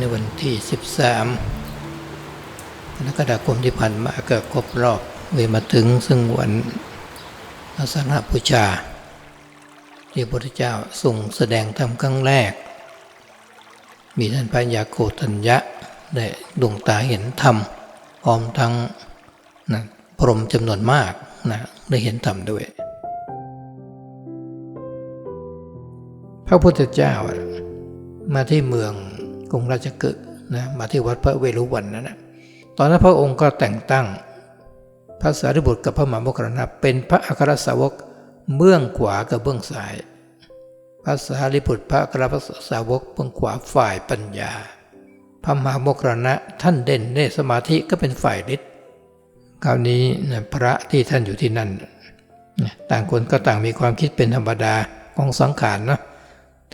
ในวันที่ 13กรกฎาคมที่ผ่านมาก็ครบรอบเวมาถึงซึ่งวันอาสาฬหบูชา ที่พระพุทธเจ้าทรงแสดงธรรมครั้งแรก มีท่านพระยาโกตัญญะได้ดวงตาเห็นธรรมพร้อมทั้ง นะพรหมจำนวนมากนะได้เห็นธรรมด้วย พระพุทธเจ้ามาที่เมืองกรุงราชกฤห์นะมาที่วัดพระเวรุวันนั่นนะตอนนั้นพระองค์ก็แต่งตั้งพระสารีบุตรกับพระมหาโมคคัลนะเป็นพระอัครสาวกเบื้องขวากับเบื้องซ้าย พระสารีบุตรพระอัครสาวกเบื้องขวาฝ่ายปัญญา พระมหาโมคคัลนะท่านเด่นในสมาธิก็เป็นฝ่ายฤทธิ์ คราวนี้นะพระที่ท่านอยู่ที่นั่นนะต่างคนก็ต่างมีความคิดเป็นธรรมดาของสังขารนะ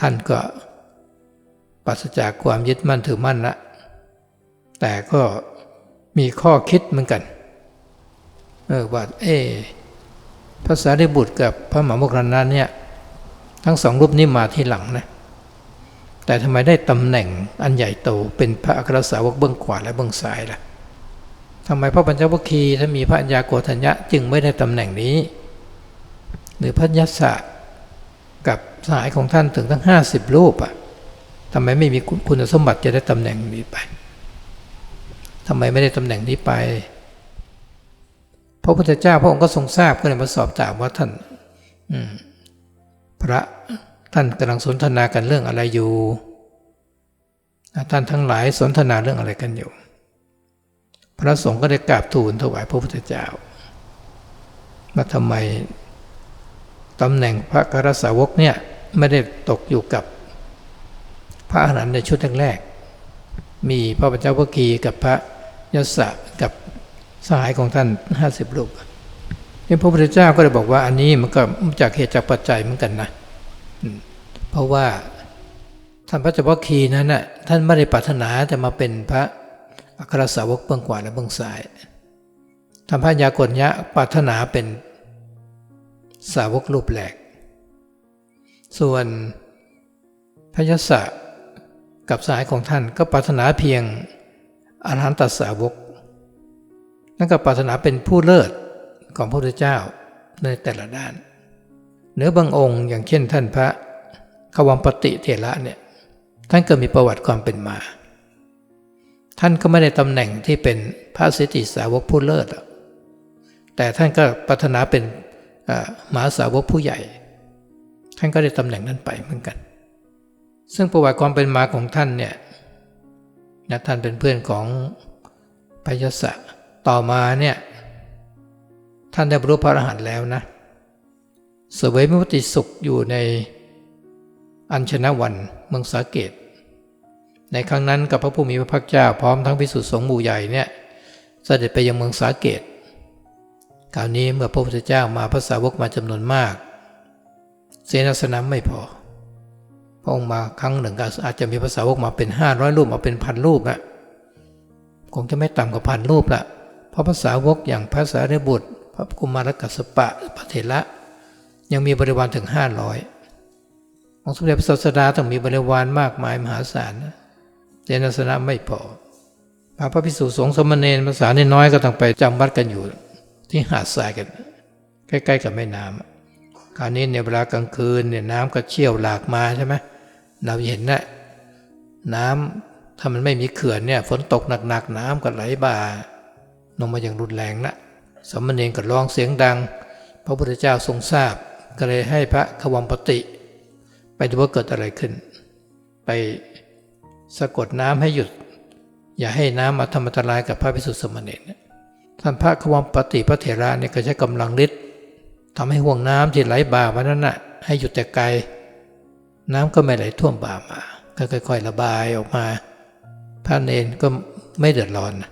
ท่านก็ปราศจากความยึดมั่นถือมั่นละแต่ก็มีข้อคิดเหมือนกันเออว่าเออภาษาริบุตรกับพระหมหาโมคคัลลานเนี่ยทั้งสองรูปนี้มาที่หลังนะแต่ทำไมได้ตำแหน่งอันใหญ่โตเป็นพระอัครสาวกเบื้องขวาและเบื้องซ้ายล่ะ ทำไมพระปัญจวัคคีย์ถ้ามีพระัญญาโกฏัญญะจึงไม่ได้ตำแหน่งนี้ หรือพระยัสสะกับสายของท่านถึงทั้ง 50 รูปอะทำไมไม่มีคุณสมบัติจะได้ตำแหน่งนี้ไปทำไมไม่ได้ตำแหน่งนี้ไป พระพุทธเจ้าพระองค์ก็ทรงทราบก็เลยมาสอบถามว่าท่านพระท่านกำลังสนทนากันเรื่องอะไรอยู่ ท่านทั้งหลายสนทนาเรื่องอะไรกันอยู่ พระสงฆ์ก็ได้กราบทูลถวายพระพุทธเจ้าว่าทำไมตำแหน่งพระกรสาวกเนี่ยไม่ได้ตกอยู่กับพระอรหันต์ในชุดแรกๆมีพระปัญจวัคคีย์กับพระยศกับสหายของท่านห้าสิบรูปนี่พระพุทธเจ้าก็เลยบอกว่าอันนี้มันก็จากเหตุจากปัจจัยเหมือนกันนะ เพราะว่าท่านพระเจ้าวัคคีนั้นน่ะท่านไม่ได้ปรารถนาแต่มาเป็นพระ อัครสาวกเบื้องขวาและเบื้องซ้ายท่านพระยากรยะปรารถนาเป็นสาวกรูปแหลก ส่วนพระยศะกับสายของท่านก็ปรารถนาเพียงอรหันตสาวก นั่นก็ปรารถนาเป็นผู้เลิศของพระพุทธเจ้าในแต่ละด้าน เนื้อบางองค์อย่างเช่นท่านพระขวัมปติเถระเนี่ย ท่านก็มีประวัติความเป็นมา ท่านก็ไม่ได้ตำแหน่งที่เป็นพระสิทธิสาวกผู้เลิศแต่ท่านก็ปรารถนาเป็นมหาสาวกผู้ใหญ่ ท่านก็ได้ตำแหน่งนั้นไปเหมือนกัน ซึ่งประวัติความเป็นมาของท่านเนี่ยนะท่านเป็นเพื่อนของพยศะต่อมาเนี่ยท่านได้บรรลุพระอรหันต์แล้วนะสวยมิมุติสุขอยู่ในอัญชนะวันเมืองสาเกต ในครั้งนั้นกับพระผู้มีพระภาคเจ้าพร้อมทั้งพิสุทธิสงฆ์หมู่ใหญ่เนี่ยเสด็จไปยังเมืองสาเกตคราวนี้เมื่อพระพุทธเจ้ามาพระสาวกมาจำนวนมาก เสนาสนะไม่พอพระองค์มาครั้งหนึ่งก็อาจจะมีภาษาวกมาเป็นห้าร้อยรูปมาเป็นพันรูปนะคงจะไม่ต่ำกว่าพันรูปละเพราะภาษาวกอย่างพระสารีบุตร พระกุมารกัสปะพระเถระยังมีบริวารถึงห้าร้อยองค์สมเด็จพระศาสดาต้องมีบริวารมากมายมหาศาลนะ เจนสนะไม่พอพระพระพิสุสงฆ์สมณเณรภาษาเนน้อยก็ต้องไปจำวัดกันอยู่ ที่หาดทรายกัน ใกล้ๆกับแม่น้ำคราวนี้ในเวลากลางคืนเนี่ยน้ำก็เชี่ยวหลากมาใช่ไหมเราเห็นนะน้ำถ้ามันไม่มีเขื่อนเนี่ยฝนตกหนักๆน้ำก็ไหลบ่าลงมาอย่างรุนแรงนะสมณเณรก็ร้องเสียงดัง พระพุทธเจ้าทรงทราบ ก็เลยให้พระขวัมปติ ไปดูว่าเกิดอะไรขึ้น ไป สะกดน้ำให้หยุด อย่าให้น้ำมาทำอันตรายกับพระพิสุทธิสมณเณรท่านพระขวัมปติพระเถระเนี่ยก็ใช้กำลังฤทธิ์ทำให้ห่วงน้ำที่ไหลบ่ามานั้นนะ่ะให้หยุดแต่ไกล น้ำก็ไม่ไหลท่วมบ่ามา ก็ค่อยๆระบายออกมา พระเนนก็ไม่เดือดร้อนนะ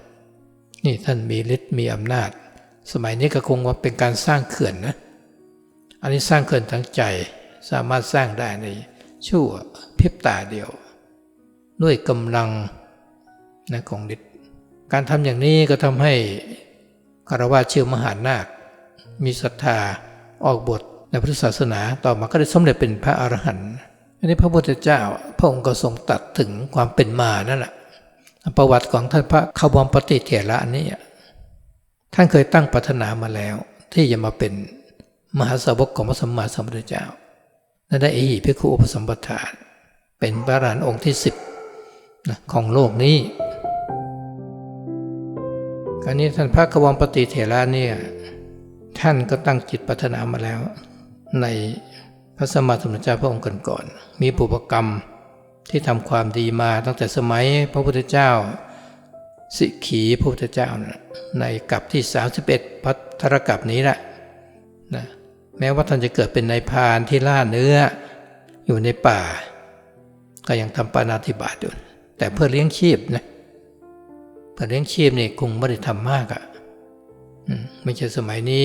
นี่ท่านมีฤทธิ์มีอำนาจ สมัยนี้ก็คงว่าเป็นการสร้างเขื่อนนะ อันนี้สร้างเขื่อนทั้งใจสามารถสร้างได้ในชั่วพริบตาเดียว ด้วยกำลังนะของฤทธิ์การทำอย่างนี้ก็ทำให้คารวะเชื่อมหานาค มีศรัทธาออกบทในพุทธศาสนาต่อมาก็ได้สมเด็จเป็นพระอรหันต์อันนี้พระพุทธเจ้าพระองค์ก็ทรงตัดถึงความเป็นมานั่นแหละประวัติของท่านพระขาวมปฏิเถระนี่ท่านเคยตั้งปรารถนามาแล้ว ที่จะมาเป็นมหาสาวกของพระสัมมาสัมพุทธเจ้านั่นได้เอหิภิกขุอุปสมปทานเป็นพระอรหันต์องค์ที่สิบ ของโลกนี้คราวนี้ท่านพระกวงปฏิเถระเนี่ยท่านก็ตั้งจิตปรารถนามาแล้ว ในพระสมมาสมุทรเจ้าพระองค์ก่อนๆมีปุปกรรมที่ทำความดีมาตั้งแต่สมัยพระพุทธเจ้า สิขีพระพุทธเจ้านะในกับที่ 31 พัทรกับนี้แหละนะแม้ว่าท่านจะเกิดเป็นนายพานที่ล่าเนื้ออยู่ในป่า ก็ยังทำปานาธิบาตอยู่ แต่เพื่อเลี้ยงชีพนะเพื่อเลี้ยงชีพนี่คงไม่ได้ทำมากอะ่ะไม่ใช่สมัยนี้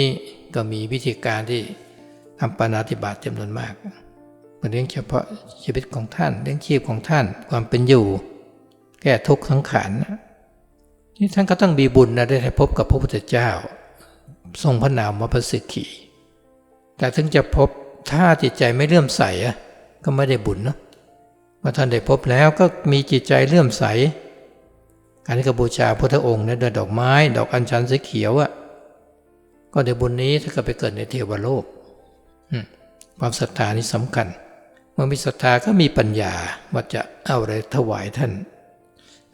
ก็มีวิธีการที่ทำปานาธิบาตจำนวนมากเพื่อเลี้ยงเฉพาะชีวิตของท่านเลี้ยงชีพของท่านความเป็นอยู่ แก้ทุกข์ทั้งขันนี่ท่านก็ต้องมีบุญนะได้พบกับพระพุทธเจ้า ทรงพระนามว่าพระสิกขีแต่ถึงจะพบถ้าจิตใจไม่เลื่อมใสอะก็ไม่ได้บุญเนาะ เมื่อท่านได้พบแล้วก็มีจิตใจเลื่อมใส อันนี้ก็บูชาพระองค์นะด้วยดอกไม้ ดอกอัญชันสีเขียวอะก็ในบุญนี้ถ้าเกิดไปเกิดในเทวโลกความศรัทธานี่สำคัญ เมื่อมีศรัทธาก็มีปัญญาว่าจะเอาอะไรถวายท่าน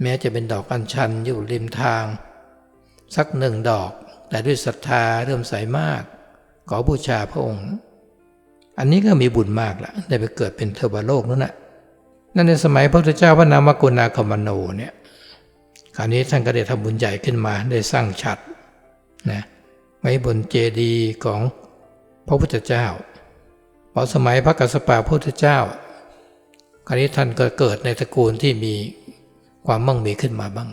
แม้จะเป็นดอกอัญชันอยู่ริมทาง สักหนึ่งดอก แต่ด้วยศรัทธาเริ่มใสมาก ขอบูชาพระองค์ อันนี้ก็มีบุญมากละได้ไปเกิดเป็นเทวโลกนั่นแหละ นั่นในสมัยพระพุทธเจ้าพระนามกุณาคมโนเนี่ยคราวนี้ท่านก็ได้ทำบุญใหญ่ขึ้นมาได้สร้างฉัดนะไว้บนเจดีย์ของพระพุทธเจ้าพอสมัยพระกัสสปะพุทธเจ้า คราวนี้ท่านก็เกิดในตระกูลที่มีความมั่งมีขึ้นมาบ้าง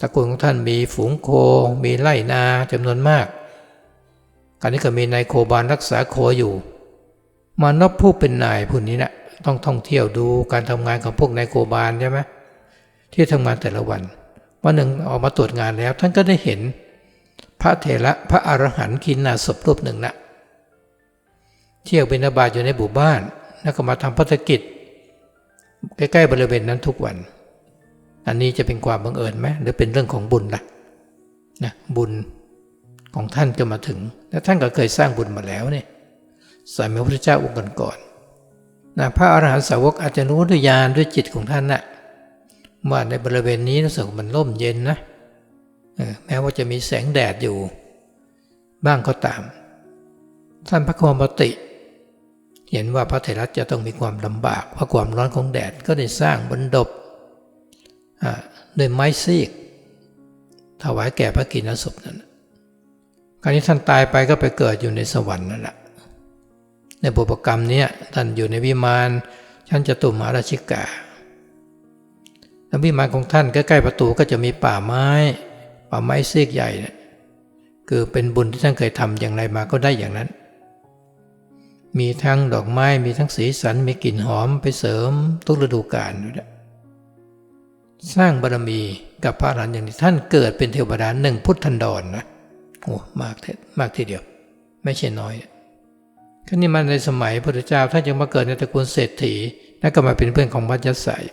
ตระกูลของท่านมีฝูงโค มีไร่นาจำนวนมากคราวนี้ก็มีนายโคบาลรักษาโคอยู่ มานพผู้เป็นนายผู้นี้นะ ต้องท่องเที่ยวดูการทำงานของพวกนายโคบาลใช่ไหมที่ทำงานแต่ละวันวันหนึ่งออกมาตรวจงานแล้ว ท่านก็ได้เห็น พระเถระพระอรหันต์กินนาศพรูปหนึ่งนะเที่ยวบินาบาตอยู่ในบุบ้าน แล้วก็มาทำพัฒกิจ ใกล้ ๆ บริเวณนั้นทุกวัน อันนี้จะเป็นความบังเอิญไหมหรือเป็นเรื่องของบุญล่ะนะบุญของท่านจะมาถึง และท่านก็เคยสร้างบุญมาแล้วเนี่ยสมัยพระพุทธเจ้าองค์ก่อน นะพระอรหันตสาวกอาจจะรู้ด้วยญาณด้วยจิตของท่านนะ่ะว่าในบริเวณนี้รู้สึกมันร่มเย็นนะแม้ว่าจะมีแสงแดดอยู่ บ้างก็ตาม ท่านพระคมปติ เห็นว่าพระเถระจะต้องมีความลำบาก เพราะความร้อนของแดดก็ได้สร้างบนดบด้วยไม้ซีก ถวายแก่พระกินศพนั้นคราวนี้ท่านตายไปก็ไปเกิดอยู่ในสวรรค์นั่นแหละ ในบุพกรรมนี้ท่านอยู่ในวิมานชั้นจตุมหาราชิกาแล้ววิมานของท่านใกล้ๆประตูก็จะมีป่าไม้ ป่าไม้ซีกใหญ่เนี่ยคือเป็นบุญที่ท่านเคยทำอย่างไรมาก็ได้อย่างนั้น มีทั้งดอกไม้มีทั้งสีสันมีกลิ่นหอมไปเสริมทุกฤดูกาลด้วยสร้างบารมีกับพระอรหันต์อย่างนี้ท่านเกิดเป็นเทวดาหนึ่งพุทธันดรนนะโอ้มากเมากทีเดียว ไม่ใช่น้อย ก็นี่มันในสมัยพระพุทธเจ้าท่านยังมาเกิดในตระกูลเศรษฐีแล้วก็มาเป็นเพื่อนของพระยศาย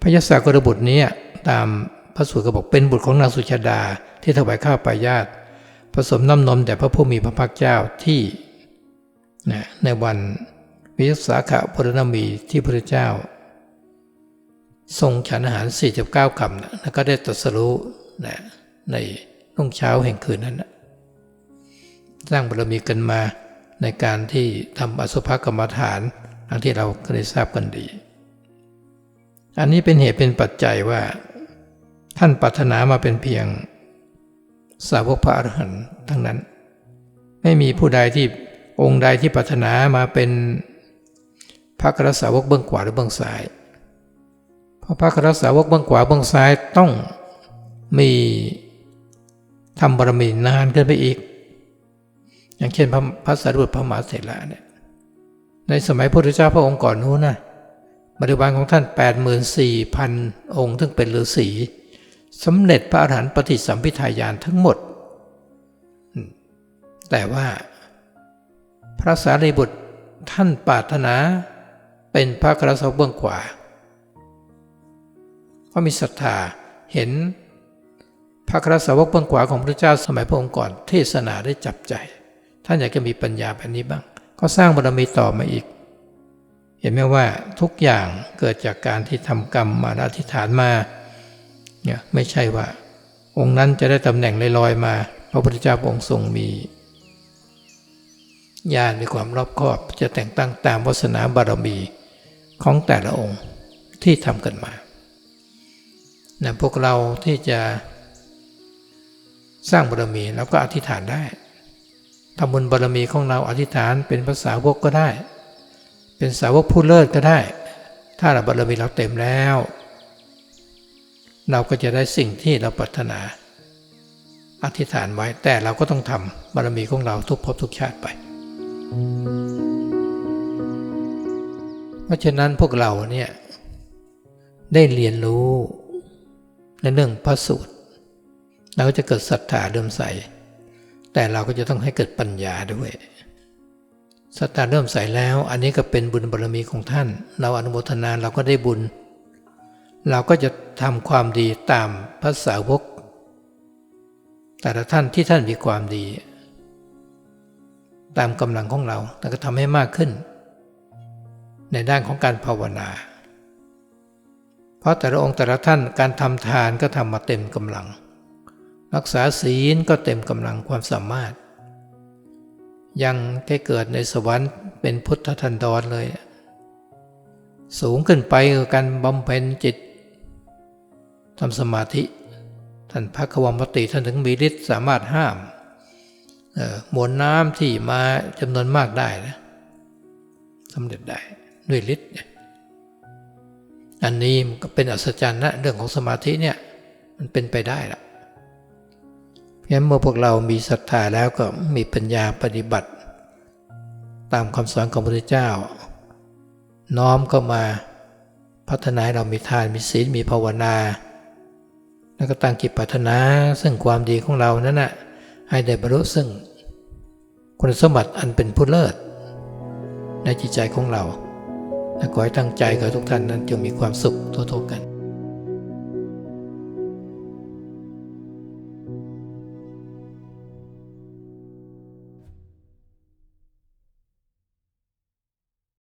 พระยศากรบุตรนี้ตามพระสูตรก็บอกเป็นบุตรของนางสุชาดาที่ถวายข้าวปายาตผสมน้ำนมแด่พระผู้มีพระภาคเจ้าที่นะในวันวิสาขพุทธนมีที่พระเจ้า ทรงฉันอาหาร 49คำนะแล้วก็ได้ตรัสรู้นะในรุ่งเช้าแห่งคืนนั้นนะสร้างบารมีกันมา ในการที่ทำอสุภกรรมฐานทั้งที่เราก็ได้ทราบกันดี อันนี้เป็นเหตุเป็นปัจจัยว่า ท่านปรารถนามาเป็นเพียง สาวกพระอรหันต์ทั้งนั้น ไม่มีผู้ใดที่องค์ใดที่ปรารถนามาเป็นพระกรสาวกเบื้องขวาหรือเบื้องซ้าย เพราะพระกรสาวกเบื้องขวาเบื้องซ้ายต้องมีทำบารมีนานขึ้นไปอีก อย่างเช่นพระพระสารีบุตรพระมหาเถระเนี่ยในสมัยพระพุทธเจ้าพระองค์ก่อนนู้นนะบริวารของท่าน 84,000 องค์ซึ่งเป็นฤาษีสำเร็จพระอรหันต์ปฏิสัมพิทาญาณทั้งหมด แต่ว่าพระสารีบุตรท่านปรารถนาเป็นพระกระสาวกเบื้องขวาเพราะมีศรัทธาเห็นพระกระสาวกเบื้องขวาของพระเจ้าสมัยพระองค์ก่อนเทศนาได้จับใจ ท่านอยากจะมีปัญญาแบบนี้บ้าง ก็สร้างบารมีต่อมาอีก เห็นไหมว่าทุกอย่างเกิดจากการที่ทำกรรมมาอธิษฐานมาเนี่ยไม่ใช่ว่า องค์นั้นจะได้ตำแหน่งลอยๆมา พระพุทธเจ้าองค์ทรงมีญาณมีความรอบคอบจะแต่งตั้งตามวาสนาบารมีของแต่ละองค์ที่ทำกันมานะพวกเราที่จะสร้างบารมีเราก็อธิษฐานได้ ทำบุญบารมีของเราอธิษฐานเป็นภาษาวกก็ได้ เป็นสาวกผู้เลิศก็ได้ ถ้าเราบารมีเราเต็มแล้ว เราก็จะได้สิ่งที่เราปรารถนา อธิษฐานไว้แต่เราก็ต้องทำบารมีของเราทุกภพทุกชาติไป เพราะฉะนั้นพวกเราเนี่ยได้เรียนรู้ในเรื่องพระสูตรเราก็จะเกิดศรัทธาเริ่มใส แต่เราก็จะต้องให้เกิดปัญญาด้วยศรัทธาเริ่มใสแล้ว อันนี้ก็เป็นบุญบารมีของท่าน เราอนุโมทนาเราก็ได้บุญ เราก็จะทำความดีตามพระสาวก แต่ละท่านที่ท่านมีความดี ตามกำลังของเราแต่ก็ทำให้มากขึ้น ในด้านของการภาวนา เพราะแต่ละองค์แต่ละท่านการทำทานก็ทำมาเต็มกำลัง รักษาศีลก็เต็มกำลังความสามารถ ยังได้เกิดในสวรรค์เป็นพุทธทันดรเลย สูงขึ้นไปคือการบำเพ็ญจิตทำสมาธิ ท่านพระขวมปติท่านถึงมีฤทธิ์สามารถห้ามมวลน้ำที่มาจำนวนมากได้นะสำเร็จได้ด้วยฤทธิ์อันนี้ก็เป็นอัศจรรย์นะเรื่องของสมาธิเนี่ยมันเป็นไปได้ละ เพราะฉะนั้นเมื่อพวกเรามีศรัทธาแล้วก็มีปัญญาปฏิบัติ ตามคำสอนของพระพุทธเจ้า น้อมเข้ามาพัฒนาเรามีทานมีศีลมีภาวนา แล้วก็ตั้งจิตปรารถนาซึ่งความดีของเรานั้นนะให้ได้บรรลุซึ่ง คุณสมบัติอันเป็นผู้เลิศ ในจิตใจของเราและขอให้ตั้งใจกับทุกท่านนั้นจงมีความสุขทั่วๆกัน